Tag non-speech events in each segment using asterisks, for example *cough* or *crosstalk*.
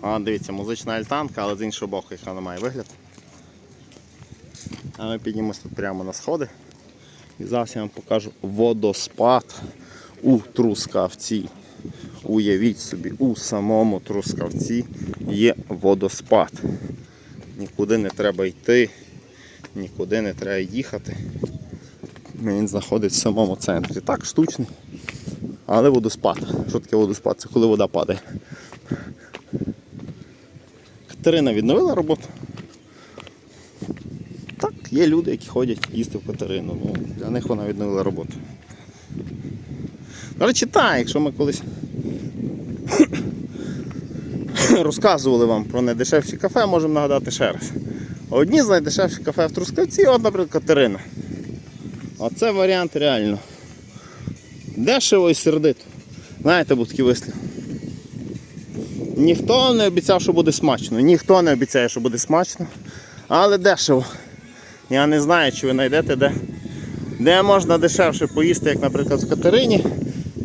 А, дивіться, музична альтанка, але з іншого боку, яка вона має вигляд. А ми піднімемося тут прямо на сходи. І зараз я вам покажу водоспад у Трускавці. Уявіть собі, у самому Трускавці є водоспад. Нікуди не треба йти, нікуди не треба їхати. Він знаходиться в самому центрі. Так, штучний. Але водоспад. Що таке водоспад? Це коли вода падає. Катерина відновила роботу. Так, є люди, які ходять їсти в Катерину. Ну, для них вона відновила роботу. До речі, так, якщо ми колись *coughs* розказували вам про найдешевші кафе, можемо нагадати ще раз. Одні з найдешевших кафе в Трускавці, от, наприклад, Катерина. Оце варіант реально. Дешево і сердито. Знаєте, був такий вислів. Ніхто не обіцяв, що буде смачно. Ніхто не обіцяє, що буде смачно. Але дешево. Я не знаю, чи ви знайдете де, де можна дешевше поїсти, як, наприклад, в Катерині.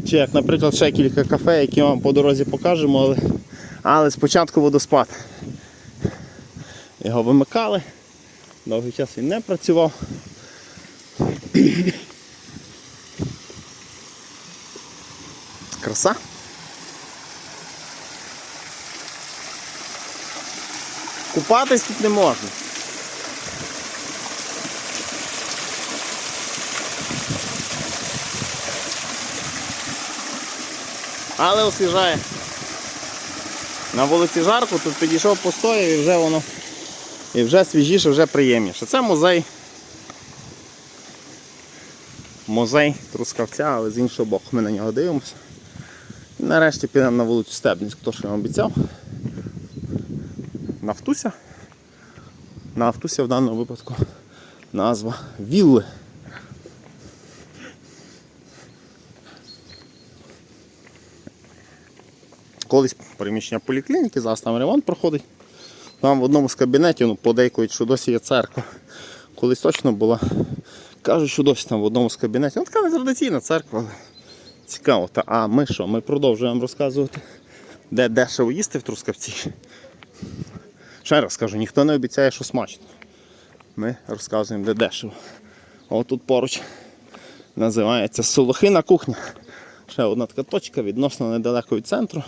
Чи як, наприклад, ще кілька кафе, які вам по дорозі покажемо, але, але спочатку водоспад. Його вимикали. Довгий час він не працював. Краса. Купатись тут не можна. Але освіжає. На вулиці жарко, тут підійшов постояв і вже воно і вже свіжіше, вже приємніше. Це музей. Музей Трускавця, але з іншого боку ми на нього дивимося. І нарешті підемо на вулицю Стебницьку, то що я обіцяв. Нафтуся. Нафтуся в даному випадку назва Вілли. Колись приміщення поліклініки, зараз там ремонт проходить. Там в одному з кабінетів ну, подейкують, що досі є церква. Колись точно була. Кажуть, що досі там в одному з кабінетів. Ну, така нетрадиційна церква, але цікаво. Та, а ми що? Ми продовжуємо розказувати, де дешево їсти в Трускавці. Ще раз кажу, ніхто не обіцяє, що смачно. Ми розказуємо, де дешево. О, тут поруч називається Солохина кухня. Ще одна така точка відносно недалеко від центру.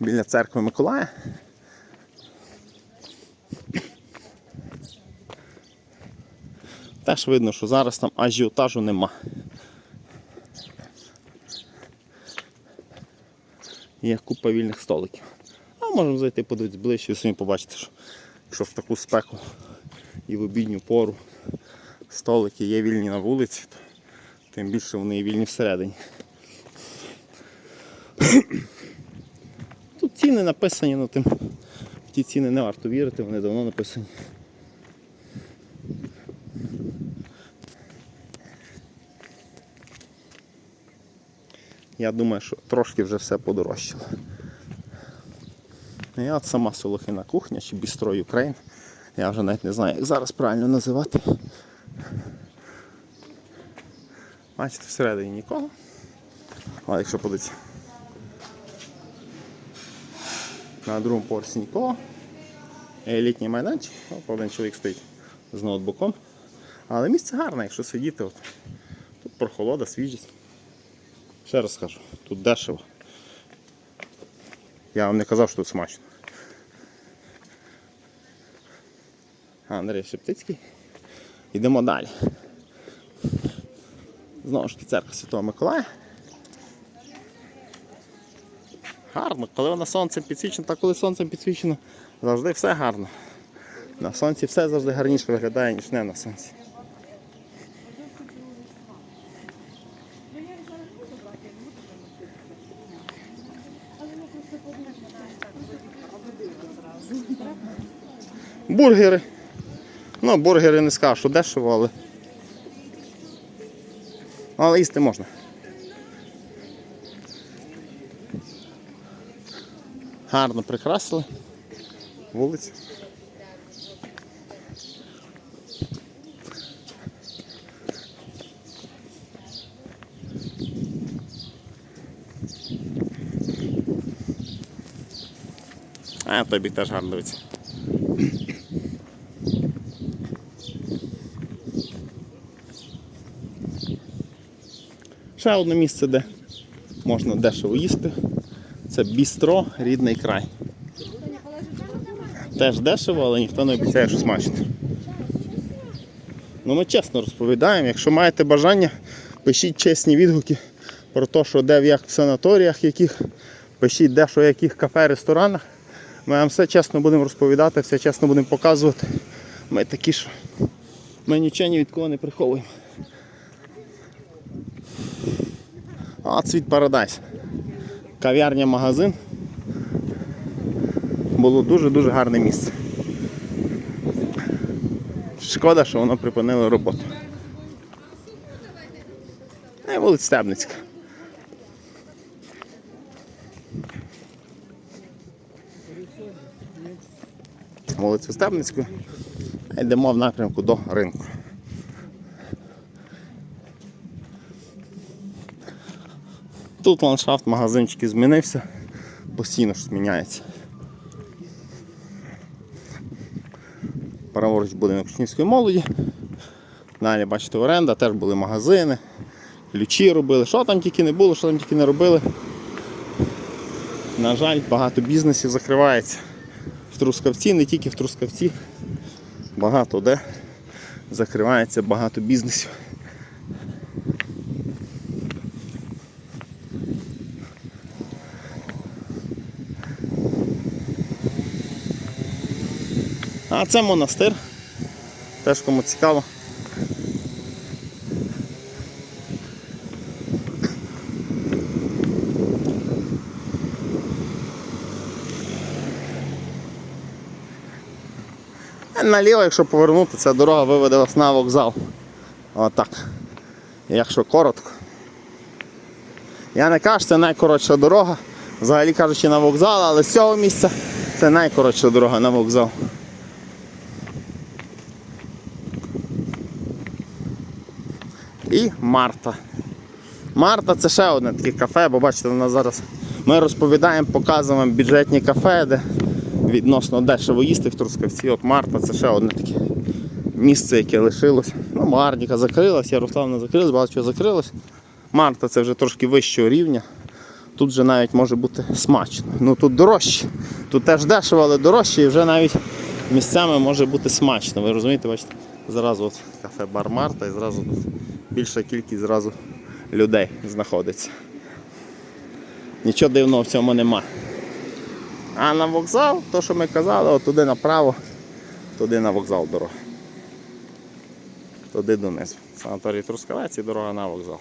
Біля церкви Миколая. Теж видно, що зараз там ажіотажу нема. Є купа вільних столиків. Можемо зайти подивитися ближче і самі побачити, що якщо в таку спеку і в обідню пору столики є вільні на вулиці, то тим більше вони є вільні всередині. Тут ціни написані, ну тим ті ціни не варто вірити, вони давно написані. Я думаю, що трошки вже все подорожчало. І от сама Солохина кухня чи Бістро Україн. Я вже навіть не знаю, як зараз правильно називати. Бачите, всередині нікого. Але якщо подивитися. На другому поверсі нікого. Літній майданчик, один чоловік стоїть з ноутбуком. Але місце гарне, якщо сидіти. От. Тут прохолода, свіжість. Ще раз скажу, тут дешево. Я вам не казав, що тут смачно. А, Андрій Шептицький. Йдемо далі. Знову ж таки церква Святого Миколая. Гарно, коли вона сонцем підсвічена, так коли сонцем підсвічено, завжди все гарно. На сонці все завжди гарніше виглядає, ніж не на сонці. Бургери. Ну, бургери не скажу, що дешево, але. Але їсти можна. Гарно прикрасили вулицю. А тобі теж гарно дивиться. Ще одне місце, де можна дешево їсти. Це бістро, рідний край. Теж дешево, але ніхто не обіцяє, що смачно. Ну, ми чесно розповідаємо. Якщо маєте бажання, пишіть чесні відгуки про те, що де в як в санаторіях, яких, пишіть де що в яких кафе, ресторанах. Ми вам все чесно будемо розповідати, все чесно будемо показувати. Ми такі, що ми нічого ні від кого не приховуємо. А цвіт Парадайс. Кав'ярня, магазин. Було дуже-дуже гарне місце. Шкода, що воно припинило роботу. І вулиця Стебницька. Вулицю Стебницьку. Йдемо в напрямку до ринку. Тут ландшафт магазинчики змінився, постійно щось міняється. Праворуч будинок учнівської молоді. Далі, бачите, оренда, теж були магазини, ключі робили. Що там тільки не було, що там тільки не робили. На жаль, багато бізнесів закривається. В Трускавці, не тільки в Трускавці. Багато де закривається багато бізнесів. А це монастир. Теж кому цікаво. Наліво, якщо повернути, ця дорога виведе вас на вокзал. Отак. Якщо коротко. Я не кажу, це найкоротша дорога. Взагалі кажучи на вокзал, але з цього місця це найкоротша дорога на вокзал. І Марта. Марта це ще одне таке кафе, бо бачите, у нас зараз ми розповідаємо, показуємо бюджетні кафе, де відносно дешево їсти в Трускавці. От Марта це ще одне таке місце, яке лишилось. Ну, Марніка закрилась, Ярославна закрилась, багато чого закрилось. Марта це вже трошки вищого рівня. Тут вже навіть може бути смачно. Ну тут дорожче. Тут теж дешево, але дорожче і вже навіть місцями може бути смачно. Ви розумієте, бачите, зразу от кафе Бар Марта і зразу тут більша кількість зразу людей знаходиться. Нічого дивного в цьому нема. А на вокзал, то що ми казали, от туди направо, туди на вокзал дорога. Туди донизу. Санаторій Трускавець і дорога на вокзал.